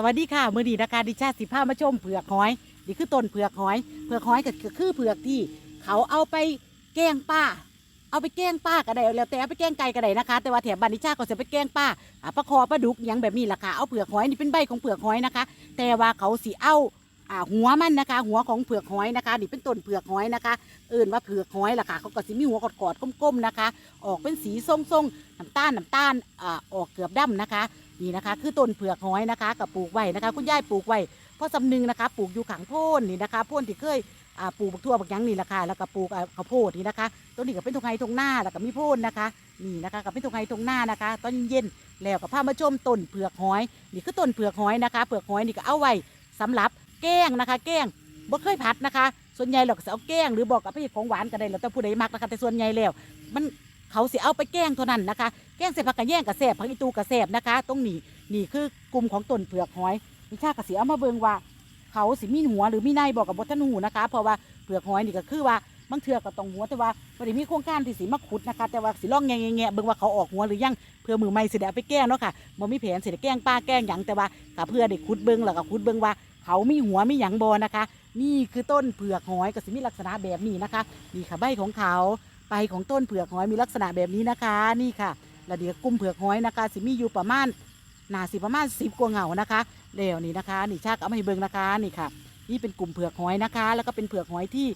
สวัสดีค่ะมือดีนะคะดิชาสิพามาชมเผือกหอยนี่คือต้นเผือกหอยเผือกหอยก็คือเผือกที่เขาเอาไปแกงป้า เอาไปแกงป้าก็ได้แล้วแต่เอาไปแกงไก่ก็ได้นะคะ แต่ว่าแถบบันดิชาก็จะไปแกงป้าปลาคอปลาดุกยังแบบนี้ล่ะค่ะเอาเผือกหอยนี่เป็นใบของเผือกหอยนะคะ แต่ว่าเขาสีเอาอ่าหัวมันนะคะ หัวของเผือกหอยนะคะนี่เป็นต้นเผือกหอยนะคะเอื่นว่าเผือกหอยล่ะค่ะเขาก็สิมีหัวกอดๆก้มๆนะคะ ออกเป็นสีส้มๆน้ำตาลน้ำตาลอออกเกือบดำนะคะ นี่นะคะ คือต้นเผือกหอยนะคะกับปลูกไว้นะคะ คุณยายปลูกไว้เพราะสำนึงนะคะ ปลูกอยู่ขังโพนนี่นะคะโพนที่เคยปลูกบักทั่วบักยังนี่แหละค่ะแล้วก็ปลูกข้าวโพดนี่นะคะต้นนี้ก็เป็นทงไฮทงหน้าแล้วก็มีโพนนะคะนี่นะคะกับเป็นทงไฮทงหน้านะคะ ตอนเย็นแล้วกับผ้ามาชมต้นเผือกหอย นี่คือต้นเผือกหอยนะคะเผือกหอยนี่ก็เอาไว้สำหรับแก้งนะคะ แก้งบ่เคยผัดนะคะ ส่วนใหญ่เราก็จะเอาแก้งหรือบอกกับพี่ของหวานก็ได้แล้วแต่ผู้ใดมักนะคะแต่ส่วนใหญ่แล้วมัน เขาสิเอาไปแกล้งเท่านั้นนะคะ แกล้งใส่ผักกระแยงกระแสบผักอีตูกระแสบนะคะตรงนี้นี่คือกลุ่มของต้นเผือกหอยวิชากระสีเอามาเบิงว่า เขาสิมีหัวหรือมีในบอกกับบท่านหูนะคะ เพราะว่าเผือกหอยนี่ก็คือว่าบางเถื่อก็ต้องหัวแต่ว่าไม่ได้มีโครงการที่สิมาขุดนะคะ แต่ว่าสิล่องแงแงะๆเบิ่งว่าเขาออกหัวหรือยังเพื่อมือใหม่สิได้เอาไปแก้เนาะค่ะบ่มีแผนสิได้แกล้งป้าแกล้งหยังแต่ว่าก็เพื่อได้ขุดเบิ่งแล้วก็ขุดเบิ่งว่าเขามีหัวมีหยังบอนะคะ นี่คือต้นเผือกหอยก็สิมีลักษณะแบบนี้นะคะนี่ค่ะใบของเขา ใบของต้นเผือกหอยมีลักษณะแบบนี้นะคะ นี่ค่ะแล้วเดี๋ยวกุ้มเผือกหอยนะคะ สิมีอยู่ประมาณหนาสิประมาณสิบกว่าเหงานะคะเดี๋ยวนี้นะคะ นี่ชากเอามาให้เบิ่งนะคะนี่ค่ะ นี่เป็นกลุ่มเผือกหอยนะคะ แล้วก็เป็นเผือกหอยที่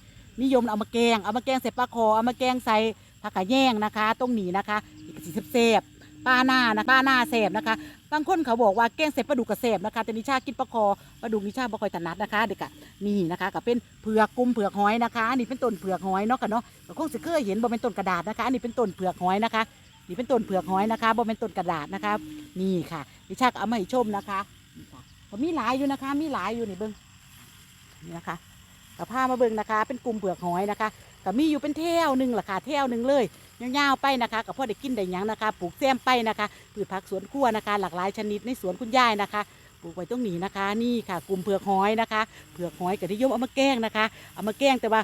นิยมเอามาแกงเอามาแกงใส่ปลาคอเอามาแกงใส่ผักกะแยงนะคะ ตรงนี้นะคะอีกสีเสบ ปลาหน้านะปลาหน้าแสบนะคะบางคนเขาบอกว่าแกงใส่ปลาดุกกระแสบนะคะ แต่นิชากินปลาคอปลาดุกนิชาบ่คอยถนัดนะคะเด็กอะนี่นะคะก็เป็นเผือกกลุ่มเผือกหอยนะคะอันนี่เป็นต้นเผือกหอยเนาะกันเนาะก็คงจะเคยเห็นบ่เป็นต้นกระดาษนะคะอันนี้เป็นต้นเผือกหอยนะคะนี่เป็นต้นเผือกหอยนะคะบ่เป็นต้นกระดาษนะคะนี่ค่ะดิชาเอามาให้ชมนะคะนี่ค่ะมีหลายอยู่นะคะ มีหลายอยู่นี่เบิ้งนี่นะคะ กับผ้ามาเบิงนะคะ เป็นกลุ่มเปลือกหอยนะคะก็มีอยู่เป็นเท่วหนึ่งล่ะค่ะเท่วหนึ่งเลยยาวๆไปนะคะกับพ่อได้กินได้ยังนะคะ ปลูกแซมไปนะคะพืชผักสวนครัวนะคะ หลากหลายชนิดในสวนคุณยายนะคะปลูกไว้ตรงนี้นะคะ นี่ค่ะกลุ่มเผือกหอยนะคะเผือกหอยก็นิยมเอามาแกล้งนะคะเอามาแกล้งแต่ว่า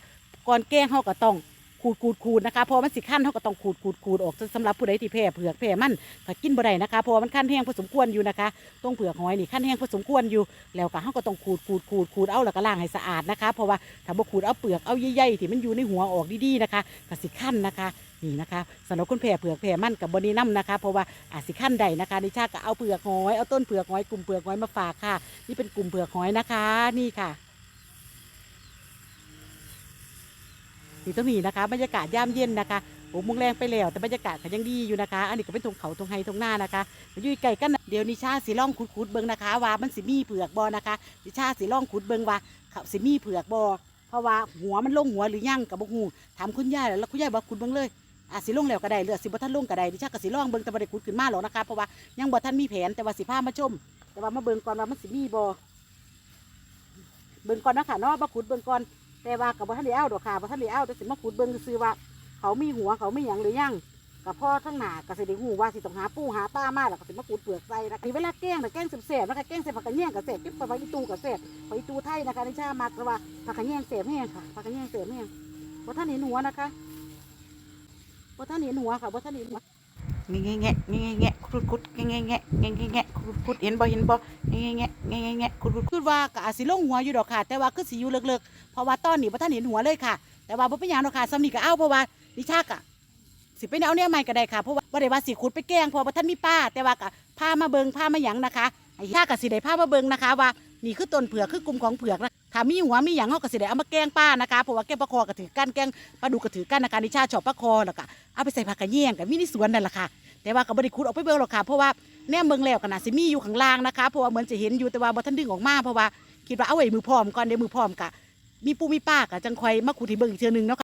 ก่อนแกล้งเขาก็ต้อง ขูดขูดขูดนะคะเพราะมันสิขั้นเขาก็ต้องขูดขูดขูดออกสำหรับผู้ใดที่แพ้เผือกแพ้มันก็กินบ่ได้นะคะเพราะว่ามันขั้นแห้งพอสมควรอยู่นะคะตรงเผือกหอยนี่ขั้นแห้งพอสมควรอยู่ แล้วก็เขาก็ต้องขูดขูดขูดขูดเอาแล้วก็ล้างให้สะอาดนะคะ เพราะว่าถ้าบ่ขูดเอาเปลือกเอาใหญ่ๆที่มันอยู่ในหัวออกดีๆนะคะก็สิขั้นนะคะนี่นะคะสำหรับคนแพ้เผือกแพ้มันกับบนีน้ำนะคะ เพราะว่าอาจสิขั้นใดนะคะดิชาก็เอาเปลือกหอยเอาต้นเผือกหอยกลุ่มเผือกหอยมาฝากค่ะ นี่เป็นกลุ่มเผือกหอยนะคะ นี่ค่ะ นี่ตรงนี้นะคะบรรยากาศยามเย็นนะคะโอ้มุงแรงไปแล้วแต่บรรยากาศก็ยังดีอยู่นะคะ อันนี้ก็เป็นตรงเขาตรงไฮตรงหน้านะคะอยู่ใกล้กันเดี๋ยวนิชาสีล่องขุดขุดๆเบิงนะคะว่ามันสิมีเผือกบอนะคะ นิชาสีล่องขุดเบิงว่าเขาสิมีเผือกบอเพราะว่าหัวมันลงหัวหรือยังกับบกหูถามคุณยายแล้วคุณยายบอกขุดเบิงเลยอะสิลงแล้วก็ได้เลือสิบ่ท่านลงก็ได้ดิชาก็สิล่องเบิงแต่บ่ได้ขุดขึ้นมาหรอกนะคะเพราะว่ายังบ่ท่านมีแผนแต่ว่าสิพามาชม แต่ว่ามาเบิงก่อนว่ามันสิมีบอเบิงก่อนนะคะเนาะมาขุดเบิงก่อน แต่ว่ากับบ่ท่านได้เอาดอกค่ะบ่ท่านได้เอาแต่สิมาขุดเบิ่งซื่อว่า เขามีหัวเขาไม่หยังหรือยังกับพ่อทั้งหนาก็สิได้หูว่าสิต้องหาปูหาป้ามาแล้วก็สิมาขุดเปลือกใส่นะคะนี่เวลาแกงแต่แกงแสบๆนะคะแกงใส่ผักกระเนียงกับแสบปิ๊บไปอีตูกับแสบไปอีตูไทยนะคะในชามักแต่ว่าผักกระเนียงแสบแห้งค่ะผักกระเนียงแสบแห้งบ่ท่านเห็นหัวนะคะบ่ท่านเห็นหัวค่ะบ่ท่านเห็นหัว แงะแงะแงะแงะขุดขุดแงะแงะแงะแงะแงะขุดขุดเห็นบ่เห็นบ่แงะแงะแงะแงะขุดขุดคือว่าก็อาจสิลงหัวอยู่ดอกค่ะ แต่ว่าคือสิอยู่เลิกๆเพราะว่าตอนนี้บ่ท่านเห็นหัวเลยค่ะ แต่ว่าบ่เป็นหยังดอกค่ะสำนีก็เอาเพราะว่าดิชากอะสิไปเอาเนี่ยใหม่ก็ได้ค่ะเพราะว่าบ่ได้ว่าสิขุดไปแกล้งเพราะว่าท่านมีป้า แต่ว่าก็พามาเบิงพามาหยังนะคะไอ้ชากก็สิได้พามาเบิงนะคะ ว่านี่คือต้นเผือกคือกลุ่มของเผือกนะ ถ้ามีหัวมีหยังเฮาก็สิได้เอามาแกงป้านะคะเพราะว่าแกงปลาคอก็ถือกันแกงปลาดุกก็ถือกันนะคะนิชาชอบปลาคอแล้วก็เอาไปใส่ผักกระเยียงกับมีในสวนนั่นแหละค่ะ แต่ว่าก็บ่ได้ขุดออกไปเบิ่งหรอกค่ะเพราะว่าแนมเบิ่งแล้วก็น่าสิมีอยู่ข้างล่างนะคะเพราะว่าเหมือนจะเห็นอยู่แต่ว่าบ่ทันดึงออกมาเพราะว่าคิดว่าเอาไว้มือพร้อมก่อนเดี๋ยวมือพร้อมกะมีปูมีป้ากะจังคอยมาขุดที่เบิ่งอีกเทื่อนึงเนาะค่ะ